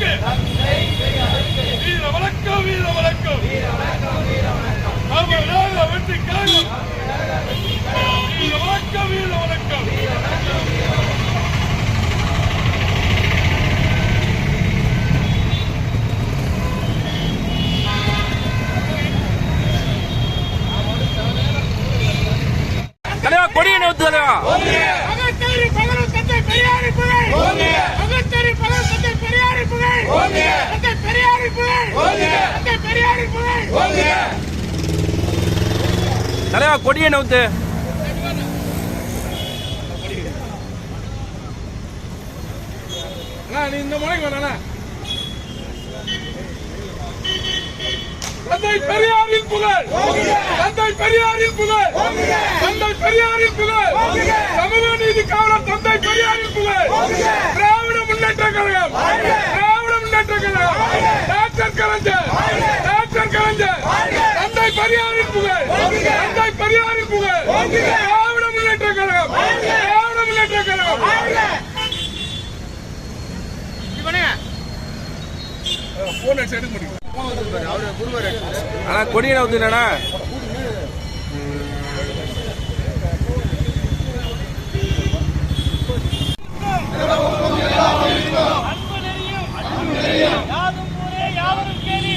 வீர வணக்கம் வீர வணக்கம். தமிழக வெற்றிக்காக வீர வணக்கம் வீர வணக்கம். தலைவா கொடியை நோத்து தலைவா. தலைவா கொடியை நோத்து நீ இந்த மலைக்கு வேணா தந்தை பெரியாரின் புகழ். தந்தை பெரியாரின் புகழ். தந்தை பெரியாரின் புகழ். சமூக நீதி காவலர் தந்தை பெரியாரின் புகழ். திராவிட முன்னேற்ற கழகம். திராவிட முன்னேற்ற கழகம். டாக்டர் கலைஞர். டாக்டர் கலைஞர். தந்தை பெரியாரின் புகழ். தந்தை பெரியாரின் புகழ். திராவிட முன்னேற்ற கழகம். திராவிட முன்னேற்ற கழகம். போன் அடிச்சு எடுக்க முடியும்? ஆனா கொடியை நோத்து நெறியும் யாதும் ஊரே யாவரும் கேளி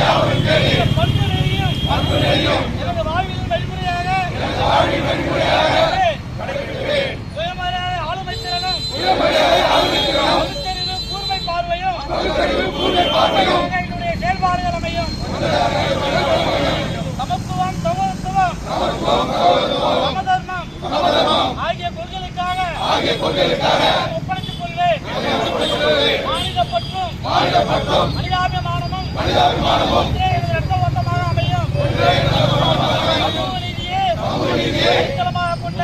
யாவரும் கேளி பண்பு நெறியும். பண்பு நெறியும். எனது வாழ்வின் வழிமுறையாக எனது வாழ்வின் வழிமுறையாக ஆகிய கொள்கைகளுக்காக ஒப்படைத்துக் கொள்வேன் மாநில பற்றும் மாநில பற்றும் மனிதாபிமானமும் மனிதாபிமானமும் இரத்த ஓட்டமாக அமையும். சமூக நீதியே அடித்தளமாக கொண்ட